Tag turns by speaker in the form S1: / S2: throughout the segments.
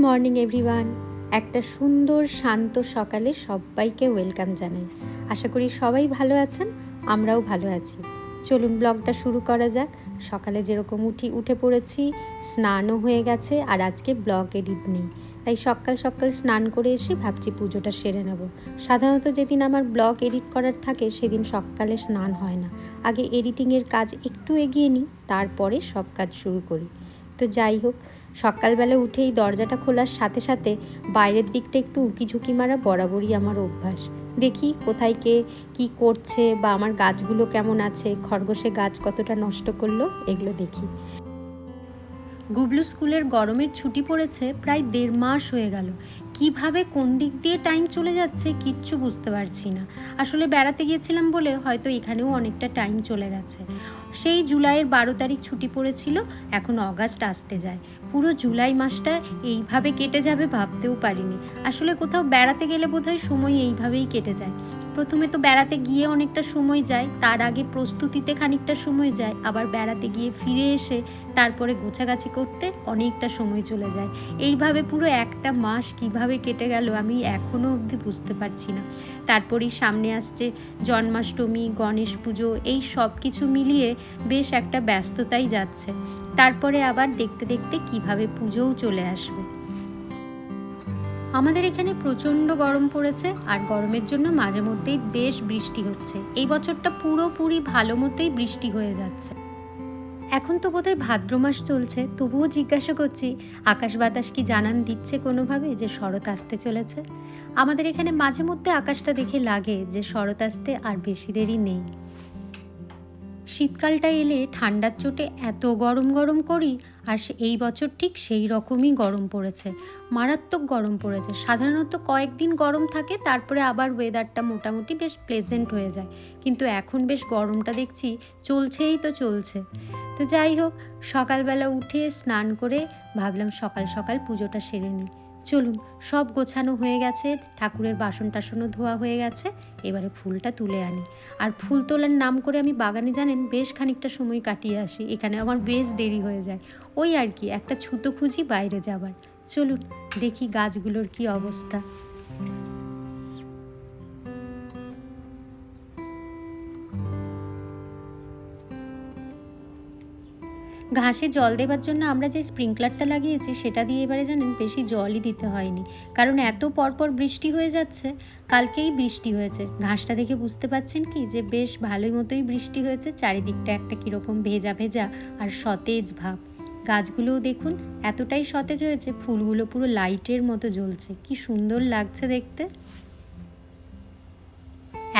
S1: Morning, everyone. একটা সুন্দর, শান্ত সকালে সবাইকে ওয়েলকাম জানাই। আশা করি সবাই ভালো আছেন, আমরাও ভালো আছি। চলুন ব্লগটা শুরু করা যাক। সকালে যেরকম উঠি, উঠে পড়েছি, স্নানও হয়ে গেছে, আর আজকে ব্লগ এডিট নেই। তাই সকাল সকাল স্নান করে এসে ভাবছি পুজোটা সেরে নেব। সাধারণত যেদিন আমার ব্লগ এডিট করার থাকে, সেদিন সকালে স্নান হয় না। আগে এডিটিংয়ের কাজ একটু এগিয়ে নিই, তারপরে সব কাজ শুরু করি। তো যাই হোক সকালবেলা উঠেই দরজাটা খোলার সাথে সাথে বাইরের দিকটা একটু উঁকি ঝুঁকি মারা বরাবরই আমার অভ্যাস। দেখি কোথায় কে কি করছে বা আমার গাছগুলো কেমন আছে, খরগোশে গাছ কতটা নষ্ট করল, এগুলো দেখি। গুবলু স্কুলের গরমের ছুটি পড়েছে, প্রায় দেড় মাস হয়ে গেল। কীভাবে কোন দিক দিয়ে টাইম চলে যাচ্ছে কিচ্ছু বুঝতে পারছি না। আসলে বেড়াতে গিয়েছিলাম বলে হয়তো এখানেও অনেকটা টাইম চলে গেছে। সেই জুলাইয়ের বারো তারিখ ছুটি পড়েছিল, এখন অগাস্ট আসতে যায়। পুরো জুলাই মাসটা এইভাবে কেটে যাবে ভাবতেও পারিনি। আসলে কোথাও বেড়াতে গেলে বোধহয় সময় এইভাবেই কেটে যায়। প্রথমে তো বেড়াতে গিয়ে অনেকটা সময় যায়, তার আগে প্রস্তুতিতে খানিকটা সময় যায়, আবার বেড়াতে গিয়ে ফিরে এসে তারপরে গোছাগাছি করতে অনেকটা সময় চলে যায়। এইভাবে পুরো একটা মাস কীভাবে কেটে গেল আমি এখনও অবধি বুঝতে পারছি না। তারপরেই সামনে আসছে জন্মাষ্টমী, গণেশ পুজো, এই সব কিছু মিলিয়ে বেশ একটা ব্যস্ততাই যাচ্ছে। তারপরে আবার দেখতে দেখতে কীভাবে পুজোও চলে আসবে। আমাদের এখানে প্রচণ্ড গরম পড়েছে আর গরমের জন্য মাঝে মধ্যেই বেশ বৃষ্টি হচ্ছে। এই বছরটা পুরোপুরি ভালো মতোই বৃষ্টি হয়ে যাচ্ছে। এখন তো বোধহয় ভাদ্র মাস চলছে, তবুও জিজ্ঞাসা করছি, আকাশ বাতাস কি জানান দিচ্ছে কোনোভাবে যে শরৎ আসতে চলেছে? আমাদের এখানে মাঝে মধ্যে আকাশটা দেখে লাগে যে শরৎ আসতে আর বেশি দেরি নেই। শীতকালটা এলে ঠান্ডার চোটে এত গরম গরম করি, আর সে- এই বছর ঠিক সেই রকমই গরম পড়েছে। মারাত্মক গরম পড়েছে। সাধারণত কয়েকদিন গরম থাকে, তারপরে আবার ওয়েদারটা মোটামুটি বেশ প্লেজেন্ট হয়ে যায়। কিন্তু এখন বেশ গরমটা দেখছি চলছেই তো চলছে। তো যাই হোক, সকালবেলা উঠে স্নান করে ভাবলাম সকাল সকাল পুজোটা সেরে নিই। চলুন, সব গোছানো হয়ে গেছে, ঠাকুরের বাসন টাসনও ধোয়া হয়ে গেছে, এবারে ফুলটা তুলে আনি। আর ফুল তোলার নাম করে আমি বাগানে, জানেন, বেশ খানিকটা সময় কাটিয়ে আসি, এখানে আমার বেশ দেরি হয়ে যায়। ওই আর কি, একটা ছুতো খুঁজি বাইরে যাবার। চলুন, দেখি গাছগুলোর কি অবস্থা। ঘাসে জল দেবার জন্য আমরা যে স্প্রিংকলারটা লাগিয়েছি, সেটা দিয়ে এবারে জানেন বেশি জলই দিতে হয়নি। কারণ এত পরপর বৃষ্টি হয়ে যাচ্ছে, কালকেই বৃষ্টি হয়েছে। ঘাসটা দেখে বুঝতে পারছেন কি যে বেশ ভালোই মতোই বৃষ্টি হয়েছে, চারিদিকটা একটা কীরকম ভেজা ভেজা আর সতেজ ভাব। গাছগুলোও দেখুন এতটাই সতেজ হয়েছে, ফুলগুলো পুরো লাইটের মতো জ্বলছে। কি সুন্দর লাগছে দেখতে।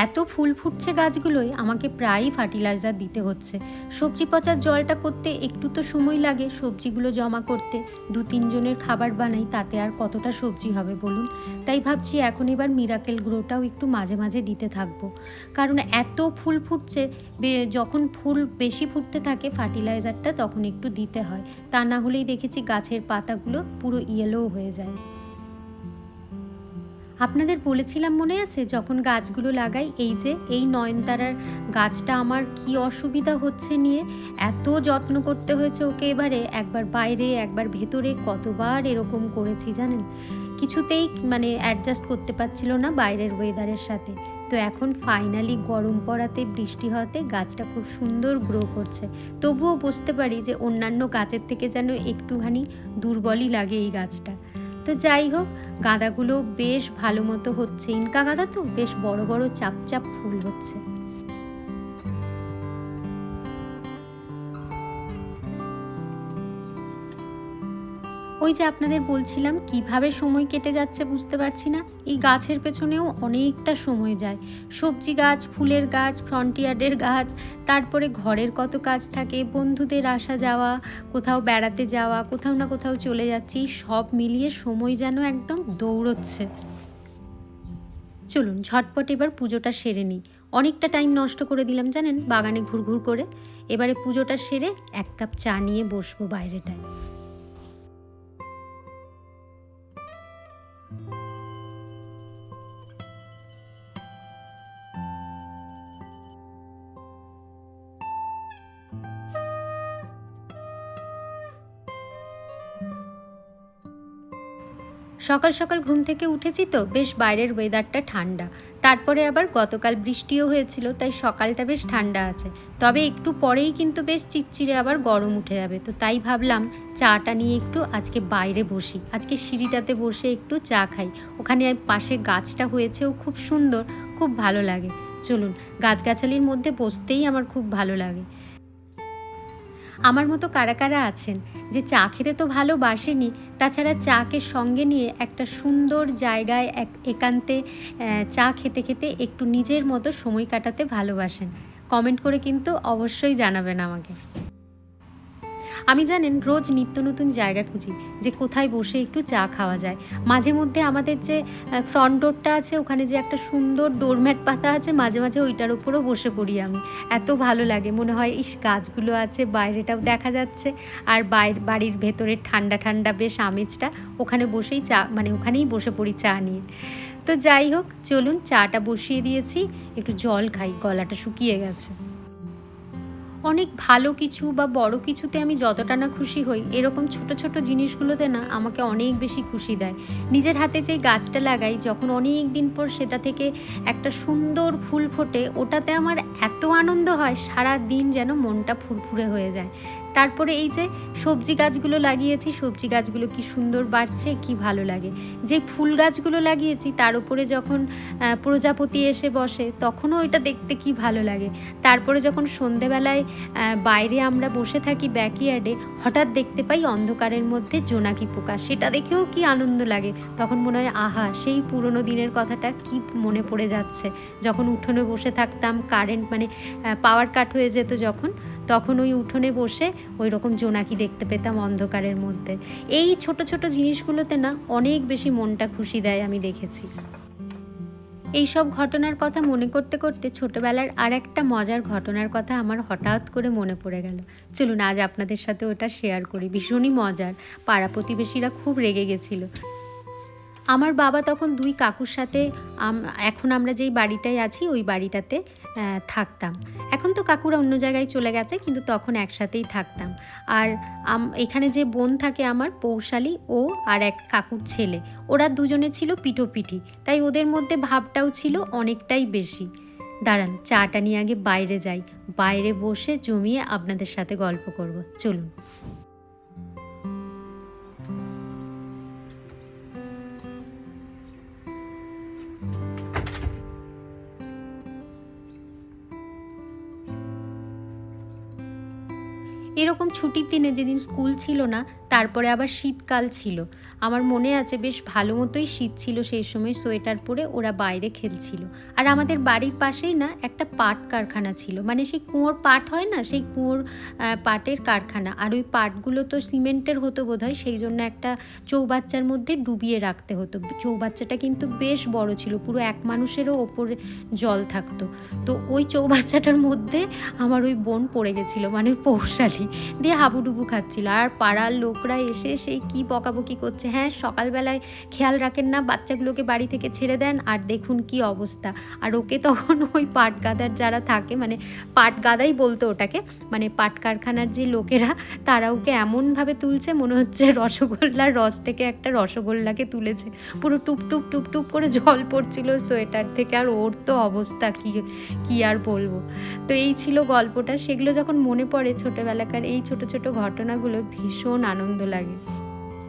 S1: এত ফুল ফুটছে গাছগুলোয়, আমাকে প্রায়ই ফার্টিলাইজার দিতে হচ্ছে। সবজি পচার জলটা করতে একটু তো সময় লাগে, সবজিগুলো জমা করতে। দু তিনজনের খাবার বানাই, তাতে আর কতটা সবজি হবে বলুন? তাই ভাবছি এখন এবার মিরাকেল গ্রোটাও একটু মাঝে মাঝে দিতে থাকব। কারণ এত ফুল ফুটছে যখন ফুল বেশি ফুটতে থাকে ফার্টিলাইজারটা, তখন একটু দিতে হয়। তা না হলেই দেখেছি গাছের পাতাগুলো পুরো ইয়েলো হয়ে যায়। আপনাদের বলেছিলাম মনে আছে যখন গাছগুলো লাগাই, এই যে এই নয়নতারার গাছটা আমার কি অসুবিধা হচ্ছে নিয়ে এত যত্ন করতে হয়েছে ওকে এবারে, একবার বাইরে, একবার ভেতরে, কতবার এরকম করেছি জানেন? কিছুতেই মানে অ্যাডজাস্ট করতে পারছিল না বাইরের ওয়েদারের সাথে। তো এখন ফাইনালি গরম পড়াতে, বৃষ্টি হওয়াতে গাছটা খুব সুন্দর গ্রো করছে। তবুও বুঝতে পারি যে অন্যান্য গাছের থেকে যেন একটুখানি দুর্বলই লাগে এই গাছটা। তো যাই হোক, গাঁদাগুলো বেশ ভালো মতো হচ্ছে। ইনকা গাঁদা তো বেশ বড় বড় চাপ চাপ ফুল হচ্ছে। ওই যে আপনাদের বলছিলাম, কীভাবে সময় কেটে যাচ্ছে বুঝতে পারছি না। এই গাছের পেছনেও অনেকটা সময় যায়। সবজি গাছ, ফুলের গাছ, ফ্রন্টিয়ার্ডের গাছ, তারপরে ঘরের কত কাজ থাকে, বন্ধুদের আসা যাওয়া, কোথাও বেড়াতে যাওয়া, কোথাও না কোথাও চলে যাচ্ছি, সব মিলিয়ে সময় যেন একদম দৌড়চ্ছে। চলুন, ঝটপট এবার পুজোটা সেরে নিই। অনেকটা টাইম নষ্ট করে দিলাম, জানেন? বাগানে ঘুরঘুর করে। এবারে পুজোটা সেরে এক কাপ চা নিয়ে বসবো বাইরেটায়। সকাল সকাল ঘুম থেকে উঠেছি তো, বেশ বাইরের ওয়েদারটা ঠান্ডা। তারপরে আবার গতকাল বৃষ্টিও হয়েছিল, তাই সকালটা বেশ ঠান্ডা আছে। তবে একটু পরেই কিন্তু বেশ চিচ্চিরে আবার গরম উঠে যাবে। তো তাই ভাবলাম চাটা নিয়ে একটু আজকে বাইরে বসি। আজকে সিঁড়িটাতে বসে একটু চা খাই। ওখানে পাশে গাছটা হয়েছেও খুব সুন্দর, খুব ভালো লাগে। চলুন, গাছগাছালির মধ্যে বসতেই আমার খুব ভালো লাগে। আমার মতো কারা কারা আছেন যে চা খেতে তো ভালোবাসেনি, তাছাড়া চাকে সঙ্গে নিয়ে একটা সুন্দর জায়গায় এক একান্তে চা খেতে খেতে একটু নিজের মতো সময় কাটাতে ভালোবাসেন। কমেন্ট করে কিন্তু অবশ্যই জানাবেন আমাকে। আমি জানেন রোজ নিত্য নতুন জায়গা খুঁজি, যে কোথায় বসে একটু চা খাওয়া যায়। মাঝে মধ্যে আমাদের যে ফ্রন্ট ডোরটা আছে, ওখানে যে একটা সুন্দর ডোরম্যাট পাতা আছে, মাঝে মাঝে ওইটার উপরও বসে পড়ি আমি। এত ভালো লাগে, মনে হয়, ইস, গাছগুলো আছে, বাইরেটাও দেখা যাচ্ছে। আর বাইর, বাড়ির ভেতরের ঠান্ডা ঠান্ডা বেশ আমেজটা, ওখানে বসেই চা মানে ওখানেই বসে পড়ি চা নিয়ে। তো যাই হোক, চলুন, চাটা বসিয়ে দিয়েছি, একটু জল খাই, গলাটা শুকিয়ে গেছে। অনেক ভালো কিছু বা বড় কিছুতে আমি যতটা না খুশি হই, এরকম ছোট ছোট জিনিসগুলোতে না আমাকে অনেক বেশি খুশি দেয়। নিজের হাতে যেই গাছটা লাগাই, যখন অনেক দিন পর সেটা থেকে একটা সুন্দর ফুল ফোটে, ওটাতে আমার এত আনন্দ হয় সারা দিন যেন মনটা ফুরফুরে হয়ে যায়। তারপরে এই যে সবজি গাছগুলো লাগিয়েছি, সবজি গাছগুলো কি সুন্দর বাড়ছে, কি ভালো লাগে। যে ফুল গাছগুলো লাগিয়েছি, তার উপরে যখন প্রজাপতি এসে বসে, তখনও ওইটা দেখতে কি ভালো লাগে। তারপরে যখন সন্ধেবেলায় বাইরে আমরা বসে থাকি ব্যাকইয়ার্ডে, হঠাৎ দেখতে পাই অন্ধকারের মধ্যে জোনাকি পোকা। সেটা দেখেও কি আনন্দ লাগে। তখন মনে হয়, আহা, সেই পুরনো দিনের কথাটা কি মনে পড়ে যাচ্ছে। যখন উঠোনে বসে থাকতাম, কারেন্ট মানে পাওয়ার কাট হয়ে যেত যখন তখন ওই উঠোনে বসে ওই রকম জোনাকি দেখতে পেতাম অন্ধকারের মধ্যে। এই ছোট ছোট জিনিসগুলোতে না অনেক বেশি মনটা খুশি দেয় আমি দেখেছি। এই সব ঘটনার কথা মনে করতে করতে ছোটবেলার আর একটা মজার ঘটনার কথা আমার হঠাৎ করে মনে পড়ে গেল। চলুন আজ আপনাদের সাথে ওটা শেয়ার করি। ভীষণই মজার। পাড়া প্রতিবেশীরা খুব রেগে গেছিল। আমার বাবা তখন দুই কাকুর সাথে এখন আমরা যেই বাড়িটায় আছি, ওই বাড়িটাতে থাকতাম। এখন তো কাকুরা অন্য জায়গায় চলে গেছে, কিন্তু তখন একসাথেই থাকতাম। আর এখানে যে বোন থাকে আমার, পৌশালী, ও আর এক কাকুর ছেলে, ওরা দুজনে ছিল পিঠোপিঠি, তাই ওদের মধ্যে ভাবটাও ছিল অনেকটাই বেশি। দাঁড়ান, চাটা নিয়ে আগে বাইরে যাই, বাইরে বসে জমিয়ে আপনাদের সাথে গল্প করব, চলুন। এরকম ছুটির দিনে যেদিন স্কুল ছিল না, তারপরে আবার শীতকাল ছিল। আমার মনে আছে বেশ ভালো মতোই শীত ছিল সেই সময় সোয়েটার পরে ওরা বাইরে খেলছিল। আর আমাদের বাড়ির পাশেই না একটা পাট কারখানা ছিল। মানে সেই কুয়োর পাট হয় না? সেই কুয়োর পাটের কারখানা। আর ওই পাটগুলো তো সিমেন্টের হতো বোধহয়, সেই জন্য একটা চৌবাচ্চার মধ্যে ডুবিয়ে রাখতে হতো। চৌবাচ্চাটা কিন্তু বেশ বড় ছিল, পুরো এক মানুষেরও ওপরে জল থাকতো। তো ওই চৌবাচ্চাটার মধ্যে আমার ওই বোন পড়ে গেছিল মানে পৌশালী। দিয়ে হাবুডুবু খাচ্ছিল। আর পাড়ার লোকরা এসে সেই কি বকাবকি করছে হ্যাঁ সকালবেলায় খেয়াল রাখেন না, বাচ্চাগুলোকে বাড়ি থেকে ছেড়ে দেন আর দেখুন কি অবস্থা। আর ওকে তখন ওই পাট গাদার যারা থাকে মানে পাট গাদাই বলতো ওটাকে মানে পাট কারখানার যে লোকেরা, তারা ওকে এমনভাবে তুলছে, মনে হচ্ছে রসগোল্লার রস থেকে একটা রসগোল্লাকে তুলেছে। পুরো টুপ টুপ টুপ টুপ করে জল পড়ছিল সোয়েটার থেকে, আর ওর তো অবস্থা কি কি আর বলব। তো এই ছিল গল্পটা। সেগুলো যখন মনে পড়ে ছোটোবেলাকার এই ছোট ছোট ঘটনাগুলো ভীষণ আনন্দ লাগে।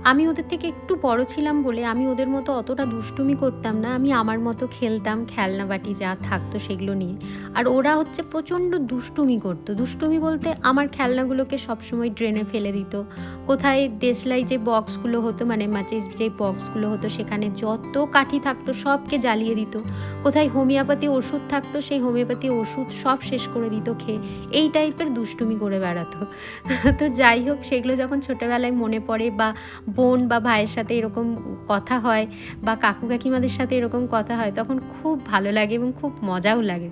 S1: আমি ওদের থেকে একটু বড় ছিলাম বলে আমি ওদের মতো অতটা দুষ্টুমি করতাম না। আমি আমার মতো খেলতাম, খেলনা বাটি যা থাকতো সেগুলো নিয়ে। আর ওরা হচ্ছে প্রচণ্ড দুষ্টুমি করতো। দুষ্টুমি বলতে আমার খেলনাগুলোকে সবসময় ড্রেনে ফেলে দিত। কোথায় দেশলাই যে বক্সগুলো হতো মানে মাচিস যে বক্সগুলো হতো, সেখানে যত কাঠি থাকতো সবকে জ্বালিয়ে দিত। কোথায় হোমিওপ্যাথি ওষুধ থাকতো, সেই হোমিওপ্যাথি ওষুধ সব শেষ করে দিত খেয়ে। এই টাইপের দুষ্টুমি করে বেড়াতো। তো যাই হোক, সেগুলো যখন ছোটোবেলায় মনে পড়ে বা বোন বা ভাইয়ের সাথে এরকম কথা হয় বা কাকু কাকিমাদের সাথে এরকম কথা হয়, তখন খুব ভালো লাগে এবং খুব মজাও লাগে।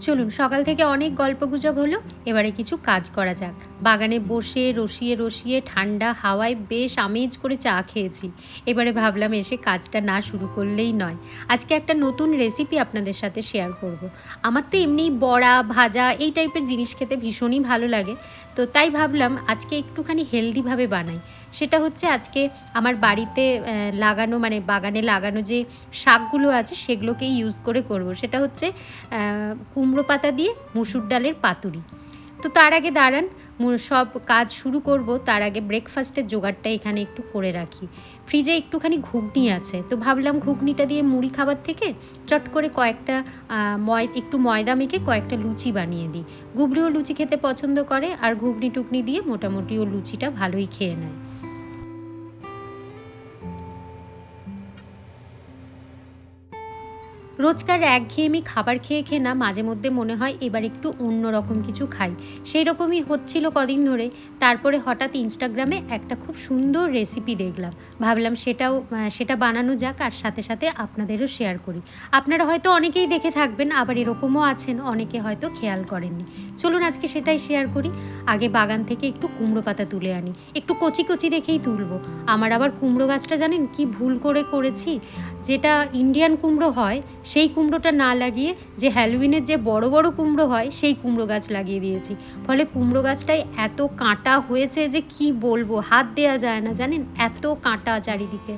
S1: চলুন, সকাল থেকে অনেক গল্প গুজব হলো, এবারে কিছু কাজ করা যাক। বাগানে বসে রসিয়ে রসিয়ে ঠান্ডা হাওয়ায় বেশ আমেজ করে চা খেয়েছি। এবারে ভাবলাম এসে কাজটা না শুরু করলেই নয়। আজকে একটা নতুন রেসিপি আপনাদের সাথে শেয়ার করব। আমার তো এমনিই বড়া, ভাজা এই টাইপের জিনিস খেতে ভীষণই ভালো লাগে। তো তাই ভাবলাম আজকে একটুখানি হেলদিভাবে বানাই। সেটা হচ্ছে আজকে আমার বাড়িতে লাগানো মানে বাগানে লাগানো যে শাকগুলো আছে সেগুলোকেই ইউজ করে করব। সেটা হচ্ছে কুমড়ো পাতা দিয়ে মুসুর ডালের পাতুরি। তো তার আগে দাঁড়ান সব কাজ শুরু করব। তার আগে ব্রেকফাস্টের জোগাড়টা এখানে একটু করে রাখি। ফ্রিজে একটুখানি ঘুগনি আছে। তো ভাবলাম ঘুগনিটা দিয়ে মুড়ি খাবার থেকে চট করে কয়েকটা ময়, একটু ময়দা মেখে কয়েকটা লুচি বানিয়ে দিই। গুবলিও লুচি খেতে পছন্দ করে, আর ঘুগনি টুকনি দিয়ে মোটামুটি ও লুচিটা ভালোই খেয়ে নেয়। রোজকার একঘেয়েমি খাবার খেয়ে খেয়ে না মাঝে মধ্যে মনে হয় এবার একটু অন্য রকম কিছু খাই। সেই রকমই হচ্ছিল কদিন ধরে। তারপরে হঠাৎ ইনস্টাগ্রামে একটা খুব সুন্দর রেসিপি দেখলাম। ভাবলাম সেটাও সেটা বানানো যাক আর সাথে সাথে আপনাদেরও শেয়ার করি। আপনারা হয়তো অনেকেই দেখে থাকবেন, আবার এরকমও আছেন, অনেকে হয়তো খেয়াল করেননি। চলুন আজকে সেটাই শেয়ার করি। আগে বাগান থেকে একটু কুমড়ো পাতা তুলে আনি। একটু কচি কচি দেখেই তুলবো। আমার আবার কুমড়ো গাছটা জানেন কি ভুল করে করেছি? যেটা ইন্ডিয়ান কুমড়ো হয় সেই কুমড়োটা না লাগিয়ে যে হ্যালোউইনের যে বড় বড় কুমড়ো হয়, সেই কুমড়ো গাছ লাগিয়ে দিয়েছি। ফলে কুমড়ো গাছটায় এত কাঁটা হয়েছে যে কি বলব, হাত দেওয়া যায় না, জানেন? এত কাঁটা চারিদিকে।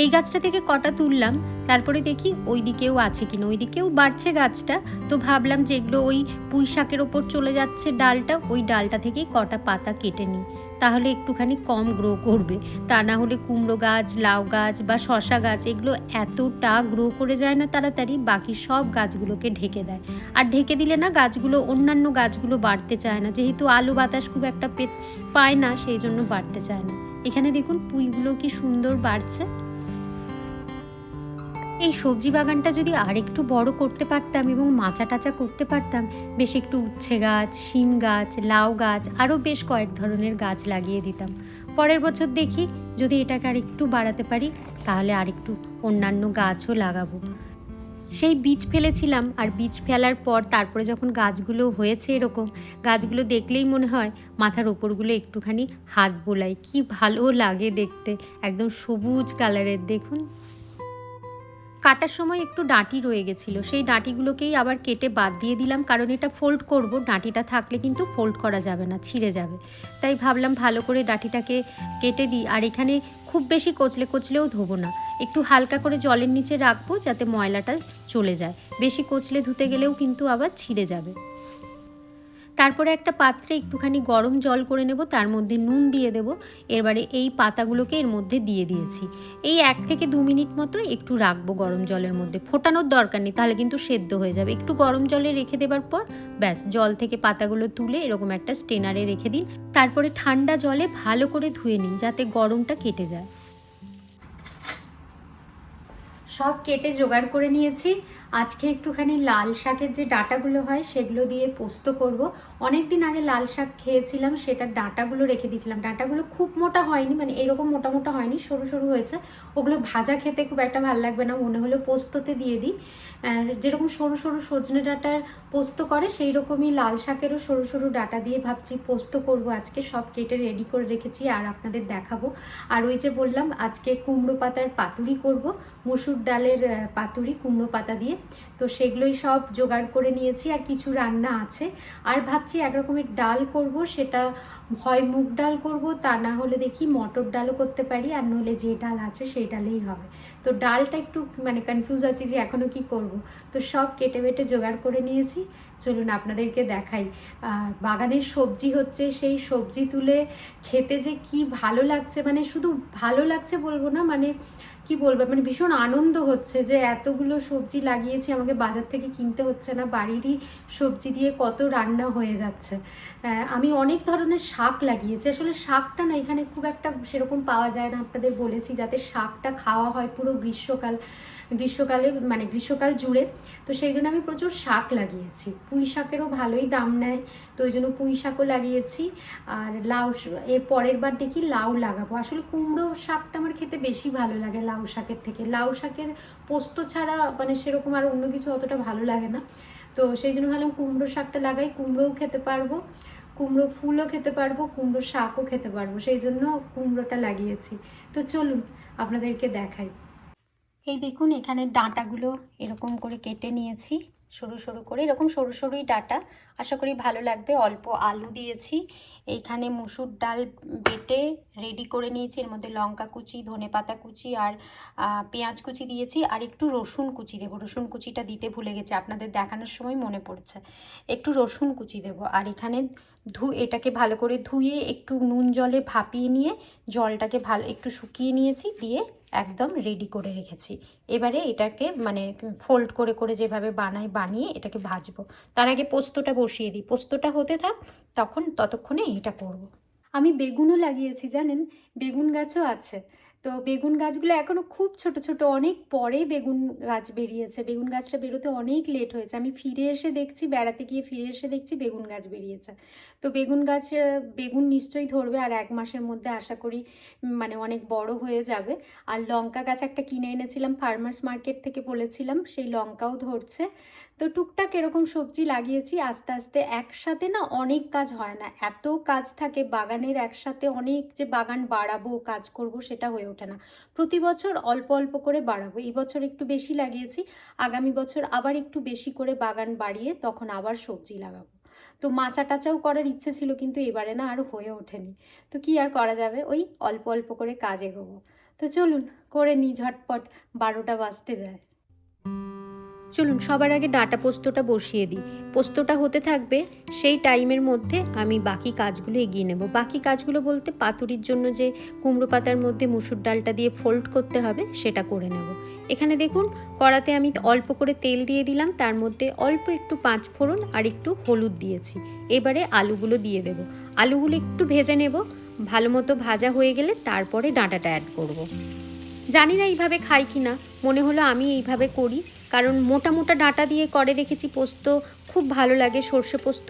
S1: এই গাছটা থেকে কটা তুললাম, তারপরে দেখি ওই দিকেও আছে কিনা ওই দিকেও বাড়ছে গাছটা। তো ভাবলাম যেগুলো ওই পুঁই শাকের ওপর চলে যাচ্ছে ডালটা, ওই ডালটা থেকেই কটা পাতা কেটে নিই। তাহলে একটুখানি কম গ্রো করবে। তা না হলে কুমড়ো গাছ, লাউ গাছ বা শশা গাছ, এগুলো এতটা গ্রো করে যায় না তাড়াতাড়ি, বাকি সব গাছগুলোকে ঢেকে দেয়। আর ঢেকে দিলে না গাছগুলো, অন্যান্য গাছগুলো বাড়তে চায় না। যেহেতু আলো বাতাস খুব একটা পায় না, সেই জন্য বাড়তে চায় না। এখানে দেখুন পুঁইগুলো কি সুন্দর বাড়ছে। এই সবজি বাগানটা যদি আর একটু বড় করতে পারতাম এবং মাচা টাচা করতে পারতাম, বেশ একটু উচ্ছে গাছ, শিম গাছ, লাউ গাছ, আরও বেশ কয়েক ধরনের গাছ লাগিয়ে দিতাম। পরের বছর দেখি যদি এটাকে আর একটু বাড়াতে পারি, তাহলে আর একটু অন্যান্য গাছও লাগাবো। সেই বীজ ফেলেছিলাম আর বীজ ফেলার পর তারপরে যখন গাছগুলো হয়েছে এরকম, গাছগুলো দেখলেই মনে হয় মাথার ওপরগুলো একটুখানি হাত বোলাই। কি ভালো লাগে দেখতে, একদম সবুজ কালারের দেখুন। কাটার সময় একটু ডাঁটি রয়ে গেছিল। সেই ডাঁটিগুলোকেই আবার কেটে বাদ দিয়ে দিলাম, কারণ এটা ফোল্ড করব। ডাঁটিটা থাকলে কিন্তু ফোল্ড করা যাবে না, ছিঁড়ে যাবে। তাই ভাবলাম ভালো করে ডাঁটিটাকে কেটে দিই। আর এখানে খুব বেশি কচলে কচলেও ধোবো না। একটু হালকা করে জলের নিচে রাখব যাতে ময়লাটা চলে যায়। বেশি কচলে ধুতে গেলেও কিন্তু আবার ছিঁড়ে যাবে। তারপরে একটা পাত্রে একটুখানি গরম জল করে নেব, তার মধ্যে নুন দিয়ে দেব। এবারে এই পাতাগুলোকে এর মধ্যে দিয়ে দিয়েছি। এই এক থেকে দু মিনিট মতো একটু রাখব গরম জলের মধ্যে। ফোটানোর দরকার নেই, তাহলে কিন্তু সেদ্ধ হয়ে যাবে। একটু গরম জলে রেখে দেবার পর, ব্যাস, জল থেকে পাতাগুলো তুলে এরকম একটা স্টেনারে রেখে দিন। তারপরে ঠান্ডা জলে ভালো করে ধুয়ে নিন, যাতে গরমটা কেটে যায়। সব কেটে জোগাড় করে নিয়েছি। আজকে একটুখানি লাল শাকের যে ডাটাগুলো হয়, সেগুলো দিয়ে পোস্ত করব। অনেক দিন আগে লাল শাক খেয়েছিলাম, সেটার ডাটাগুলো রেখে দিয়েছিলাম। ডাটাগুলো খুব মোটা হয়নি মানে এরকম মোটা মোটা হয়নি, সরু সরু হয়েছে। ওগুলো ভাজা খেতে খুব একটা ভালো লাগবে না, মনে হলো পোস্ততে দিয়ে দিই। যেরকম সরু সরু সজনে ডাঁটার পোস্ত করে সেই রকমই লাল শাকেরও সরু সরু ডাঁটা দিয়ে ভাবছি পোস্ত করব আজকে। সব কেটে রেডি করে রেখেছি আর আপনাদের দেখাবো। আর ওই যে বললাম, আজকে কুমড়ো পাতার পাতুরি করব, মুসুর ডালের পাতুরি কুমড়ো পাতা দিয়ে। তো সেগুলোই সব জোগাড় করে নিয়েছি আর কিছু রান্না আছে। আর ভাবছি এক রকমের ডাল করব, সেটা হয় মুগ ডাল করব, তা না হলে দেখি মটর ডালও করতে পারি, আর নইলে যে ডাল আছে সেই ডালেই হবে। তো ডালটা একটু মানে কনফিউজ আছি যে এখনও কি করব। তো সব কেটে বেটে জোগাড় করে নিয়েছি। চলুন আপনাদেরকে দেখাই। বাগানের সবজি হচ্ছে, সেই সবজি তুলে খেতে যে কি ভালো লাগছে মানে শুধু ভালো লাগছে বলব না মানে কি বলব মানে ভীষণ আনন্দ হচ্ছে যে এতগুলো সবজি লাগিয়েছি, আমাকে বাজার থেকে কিনতে হচ্ছে না, বাড়িরই সবজি দিয়ে কত রান্না হয়ে যাচ্ছে। আমি অনেক ধরনের শাক লাগিয়েছি, আসলে শাকটা না এখানে খুব একটা সেরকম পাওয়া যায় না, আপনাদের বলেছি, যাতে শাকটা খাওয়া হয় পুরো গ্রীষ্মকাল। গ্রীষ্মকালে মানে গ্রীষ্মকাল জুড়ে। তো সেই জন্য আমি প্রচুর শাক লাগিয়েছি। পুঁই শাকেরও ভালোই দাম নেয়, তো ওই জন্য পুঁই শাকও লাগিয়েছি। আর লাউ এর পরের বার দেখি লাউ লাগাবো। আসলে কুমড়ো শাকটা আমার খেতে বেশি ভালো লাগে লাউ শাকের থেকে। লাউ শাকের পোস্ত ছাড়া মানে সেরকম আর অন্য কিছু অতটা ভালো লাগে না। তো সেই জন্য ভাবলাম কুমড়ো শাকটা লাগাই, কুমড়োও খেতে পারব। কুমড়ো ফুলও খেতে পারব, কুমড়ো শাকও খেতে পারব। সেই জন্য কুমড়োটা লাগিয়েছি। তো চলুন, আপনাদেরকে দেখাই। এই দেখুন, এখানে ডাঁটাগুলো এরকম করে কেটে নিয়েছি, সরু সরু করে। এরকম সরু সরুই ডাটা। আশা করি ভালো লাগবে। অল্প আলু দিয়েছি। এইখানে মুসুর ডাল বেটে রেডি করে নিয়েছি। এর মধ্যে লঙ্কা কুচি, ধনে পাতা কুচি আর পেঁয়াজ কুচি দিয়েছি। আর একটু রসুন কুচি দেবো। রসুন কুচিটা দিতে ভুলে গেছি। আপনাদের দেখানোর সময় মনে পড়ছে। একটু রসুন কুচি দেবো। আর এখানে ধু, এটাকে ভালো করে ধুয়ে একটু নুন জলে ভাপিয়ে নিয়ে জলটাকে ভালো, একটু শুকিয়ে নিয়েছি। দিয়ে একদম রেডি করে রেখেছি। এবারে এটাকে মানে ফোল্ড করে করে যেভাবে বানাই, বানিয়ে এটাকে ভাজবো। তার আগে পোস্তটা বসিয়ে দিই। পোস্তটা হতে থাক, তখন ততক্ষণে এটা করব। আমি বেগুনও লাগিয়েছি, জানেন? বেগুন গাছও আছে। তো বেগুন গাছগুলো এখনও খুব ছোট ছোট। অনেক পরে বেগুন গাছ বেরিয়েছে। বেগুন গাছটা বেরোতে অনেক লেট হয়েছে। আমি ফিরে এসে দেখছি, বেড়াতে গিয়ে ফিরে এসে দেখছি বেগুন গাছ বেরিয়েছে। তো বেগুন গাছ, বেগুন নিশ্চয়ই ধরবে আর এক মাসের মধ্যে আশা করি মানে অনেক বড় হয়ে যাবে। আর লঙ্কা গাছ একটা কিনে এনেছিলাম ফার্মার্স মার্কেট থেকে বলেছিলাম, সেই লঙ্কাও ধরছে। তো টুকটাক এরকম সবজি লাগিয়েছি, আস্তে আস্তে একসাথে না অনেক কাজ হয় না। এত কাজ থাকে, বাগানের একসাথে অনেক যে বাগান বাড়াবো, কাজ করব সেটা হয়ে ওঠে না। প্রতি বছর অল্প অল্প করে বাড়াবো। এই বছর একটু বেশি লাগিয়েছি, আগামী বছর আবার একটু বেশি করে বাগান বাড়িয়ে তখন আবার সবজি লাগাবো। তো মাচা টাচাও করার ইচ্ছে ছিল কিন্তু এবারে না আর হয়ে ওঠেনি। তো কি আর করা যাবে? ওই অল্প অল্প করে কাজ এগোবো। তো চলুন, করে নিই ঝটপট, বারোটা বাজতে যায়। চলুন সবার আগে ডাটা পোস্তটা বসিয়ে দিই। পোস্তটা হতে থাকবে সেই টাইমের মধ্যে আমি বাকি কাজগুলো এগিয়ে নেব। বাকি কাজগুলো বলতে পাতুরির জন্য যে কুমড়ো পাতার মধ্যে মুসুর ডালটা দিয়ে ফোল্ড করতে হবে সেটা করে নেব। এখানে দেখুন কড়াতে আমি অল্প করে তেল দিয়ে দিলাম, তার মধ্যে অল্প একটু পাঁচ ফোড়ন আর একটু হলুদ দিয়েছি। এবারে আলুগুলো দিয়ে দেব। আলুগুলো একটু ভেজে নেব, ভালো মতো ভাজা হয়ে গেলে তারপরে ডাঁটাটা অ্যাড করব। জানি না এইভাবে খাই কি না মনে হলো আমি এইভাবে করি। কারণ মোটা মোটা ডাঁটা দিয়ে করে দেখেছি পোস্ত, খুব ভালো লাগে, সর্ষে পোস্ত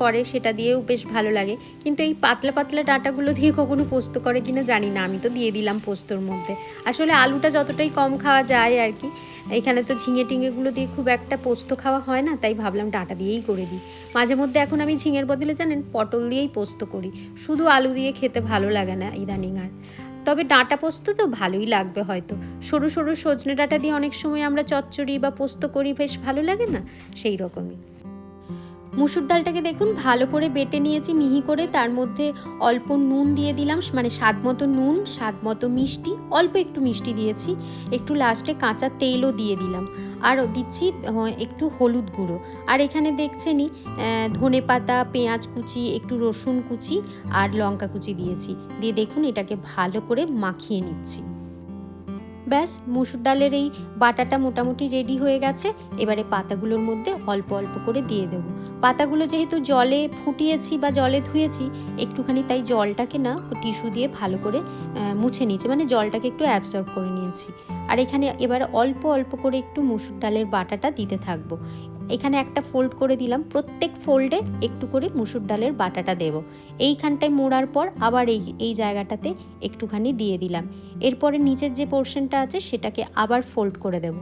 S1: করে সেটা দিয়েও বেশ ভালো লাগে। কিন্তু এই পাতলা পাতলা ডাঁটাগুলো দিয়ে কখনো পোস্ত করে কিনা জানি না, আমি তো দিয়ে দিলাম পোস্তর মধ্যে। আসলে আলুটা যতটাই কম খাওয়া যায় আর কি, এখানে তো ঝিঙে টিঙেগুলো দিয়ে খুব একটা পোস্ত খাওয়া হয় না, তাই ভাবলাম ডাঁটা দিয়েই করে দিই। মাঝে মধ্যে এখন আমি ঝিঙের বদলে জানেন পটল দিয়েই পোস্ত করি, শুধু আলু দিয়ে খেতে ভালো লাগে না ইদানিং আর। তবে ডাঁটা পোস্ত তো ভালোই লাগবে হয়তো। সরু সরু সজনে ডাঁটা দিয়ে অনেক সময় আমরা চচ্চড়ি বা পোস্ত করি, বেশ ভালো লাগে না? সেই রকমই মুসুর ডালটাকে দেখুন, ভালো করে বেটে নিয়েছি মিহি করে। তার মধ্যে অল্প নুন দিয়ে দিলাম মানে স্বাদ মতো নুন, স্বাদ মতো মিষ্টি, অল্প একটু মিষ্টি দিয়েছি। একটু লাস্টে কাঁচা তেলও দিয়ে দিলাম। আর দিচ্ছি একটু হলুদ গুঁড়ো। আর এখানে দেখছেনই ধনে পাতা, পেঁয়াজ কুচি, একটু রসুন কুচি আর লঙ্কা কুচি দিয়েছি। দিয়ে দেখুন, এটাকে ভালো করে মাখিয়ে নিচ্ছি। ব্যাস, মুসুর ডালের এই বাটাটা মোটামুটি রেডি হয়ে গেছে। এবারে পাতাগুলোর মধ্যে অল্প অল্প করে দিয়ে দেবো। পাতাগুলো যেহেতু জলে ফুটিয়েছি বা জলে ধুয়েছি, একটুখানি তাই জলটাকে না, টিস্যু দিয়ে ভালো করে মুছে নিয়েছি। মানে জলটাকে একটু অ্যাবজর্ব করে নিয়েছি। আর এখানে এবার অল্প অল্প করে একটু মুসুর ডালের বাটাটা দিতে থাকব। এখানে একটা ফোল্ড করে দিলাম। প্রত্যেক ফোল্ডে একটু করে মুসুর ডালের বাটাটা দেব। এইখানটায় মোড়ার পর আবার এই এই জায়গাটাতে একটুখানি দিয়ে দিলাম। এরপরে নিচের যে পোর্শনটা আছে সেটাকে আবার ফোল্ড করে দেব।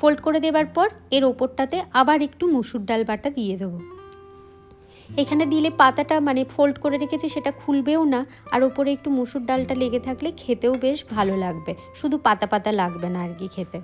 S1: ফোল্ড করে দেবার পর এর ওপরটাতে আবার একটু মুসুর ডাল বাটা দিয়ে দেবো। এখানে দিলে পাতাটা মানে ফোল্ড করে রেখেছি, সেটা খুলবেও না। আর ওপরে একটু মুসুর ডালটা লেগে থাকলে খেতেও বেশ ভালো লাগবে। শুধু পাতা পাতা লাগবে না আর কি খেতে।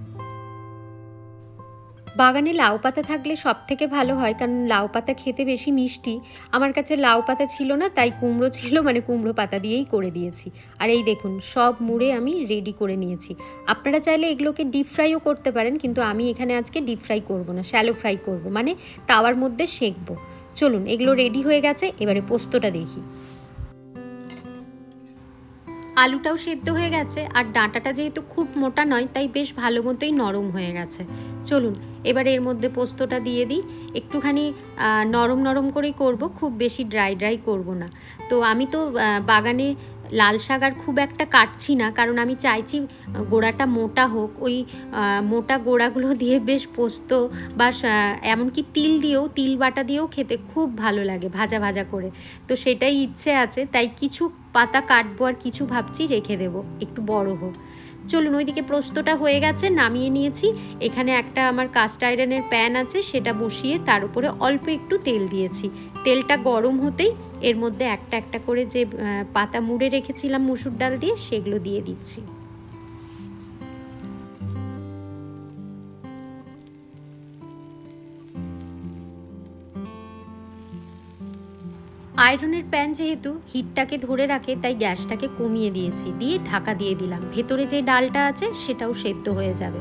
S1: বাগানে লাউ পাতা থাকলে সব থেকে ভালো হয়, কারণ লাউ পাতা খেতে বেশি মিষ্টি। আমার কাছে লাউ পাতা ছিল না, তাই কুমড়ো ছিল মানে কুমড়ো পাতা দিয়েই করে দিয়েছি। আর এই দেখুন, সব মুড়ে আমি রেডি করে নিয়েছি। আপনারা চাইলে এগুলোকে ডিপ ফ্রাইও করতে পারেন, কিন্তু আমি এখানে আজকে ডিপ ফ্রাই করব না শ্যালো ফ্রাই করব। মানে তাওয়ার মধ্যে সেঁকবো। চলুন, এগুলো রেডি হয়ে গেছে, এবারে পোস্তটা দেখি। আলুটাও সেদ্ধ হয়ে গেছে, আর ডাঁটাটা যেহেতু খুব মোটা নয়, তাই বেশ ভালো মতোই নরম হয়ে গেছে। চলুন, এবার এর মধ্যে পোস্তটা দিয়ে দিই। একটুখানি নরম নরম করেই করব, খুব বেশি ড্রাই ড্রাই করব না। তো আমি তো বাগানে লাল শাক আর খুব একটা কাটছি না, কারণ আমি চাইছি গোড়াটা মোটা হোক। ওই মোটা গোড়াগুলো দিয়ে বেশ পোস্ত বা এমনকি তিল দিয়েও, তিল বাটা দিয়েও খেতে খুব ভালো লাগে ভাজা ভাজা করে। তো সেটাই ইচ্ছে আছে, তাই কিছু পাতা কাটবো আর কিছু ভাবছি রেখে দেবো, একটু বড় হোক। চলুন ওইদিকে প্রস্তটা হয়ে গেছে, নামিয়ে নিয়েছি। এখানে একটা আমার কাস্ট আয়রনের প্যান আছে, সেটা বসিয়ে তার উপরে অল্প একটু তেল দিয়েছি। তেলটা গরম হতেই এর মধ্যে একটা একটা করে যে পাতা মুড়ে রেখেছিলাম মুসুর ডাল দিয়ে, সেগুলো দিয়ে দিচ্ছি। আয়রনের প্যান যেহেতু হিটটাকে ধরে রাখে, তাই গ্যাসটাকে কমিয়ে দিয়েছি, দিয়ে ঢাকা দিয়ে দিলাম। ভেতরে যে ডালটা আছে, সেটাও সেদ্ধ হয়ে যাবে।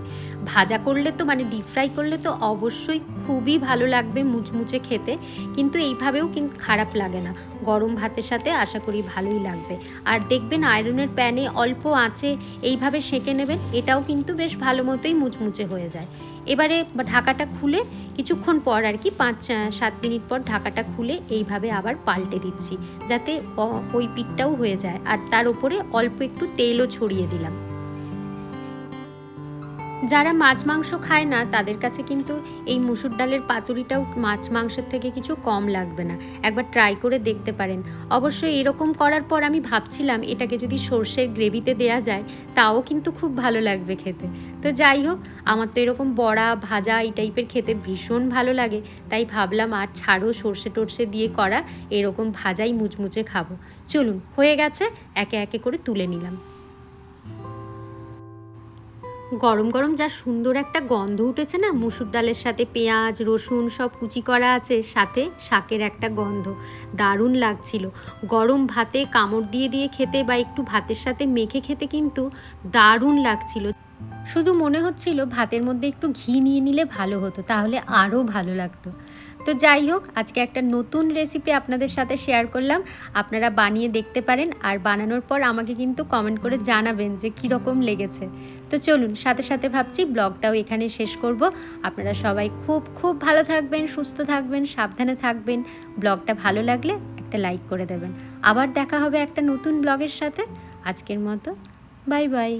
S1: ভাজা করলে তো মানে ডিপ ফ্রাই করলে তো অবশ্যই খুবই ভালো লাগবে মুচমুচে খেতে, কিন্তু এইভাবেও কিন্তু খারাপ লাগে না। গরম ভাতের সাথে আশা করি ভালোই লাগবে। আর দেখবেন আয়রনের প্যানে অল্প আঁচে এইভাবে সেঁকে নেবেন, এটাও কিন্তু বেশ ভালো মতোই মুচমুচে হয়ে যায়। এবারে ঢাকাটা খুলে কিছুক্ষণ পর আর কি পাঁচ সাত মিনিট পর ঢাকাটা খুলে এইভাবে আবার পাল্টে দিচ্ছি, যাতে ওই পিঠটাও হয়ে যায়। আর তার উপরে অল্প একটু তেলও ছড়িয়ে দিলাম। যারা মাছ মাংস খায় না, তাদের কাছে কিন্তু এই মুসুর ডালের পাতুরিটাও মাছ মাংসের থেকে কিছু কম লাগবে না। একবার ট্রাই করে দেখতে পারেন। অবশ্যই এরকম করার পর আমি ভাবছিলাম, এটাকে যদি সর্ষের গ্রেভিতে দেয়া যায়, তাও কিন্তু খুব ভালো লাগবে খেতে। তো যাই হোক, আমার তো এরকম বড়া, ভাজা এই টাইপের খেতে ভীষণ ভালো লাগে। তাই ভাবলাম, আর ছাড়ো সর্ষে টর্ষে দিয়ে করা, এরকম ভাজাই মুচমুচে খাব। চলুন, হয়ে গেছে, একে একে করে তুলে নিলাম। গরম গরম যা সুন্দর একটা গন্ধ উঠেছে না? মুসুর ডালের সাথে পেঁয়াজ, রসুন সব কুচি করা আছে, সাথে শাকের একটা গন্ধ। দারুণ লাগছিল। গরম ভাতে কামড় দিয়ে দিয়ে খেতে বা একটু ভাতের সাথে মেখে খেতে কিন্তু দারুণ লাগছিল। শুধু মনে হচ্ছিল ভাতের মধ্যে একটু ঘি নিয়ে নিলে ভালো হতো, তাহলে আরও ভালো লাগতো। তো যাই হোক, আজকে একটা নতুন রেসিপি আপনাদের সাথে শেয়ার করলাম। আপনারা বানিয়ে দেখতে পারেন আর বানানোর পর আমাকে কিন্তু কমেন্ট করে জানাবেন যে কীরকম লেগেছে। তো চলুন, সাথে সাথে ভাবছি ব্লগটাও এখানে শেষ করব। আপনারা সবাই খুব খুব ভালো থাকবেন, সুস্থ থাকবেন, সাবধানে থাকবেন। ব্লগটা ভালো লাগলে একটা লাইক করে দেবেন। আবার দেখা হবে একটা নতুন ব্লগের সাথে। আজকের মতো বাই বাই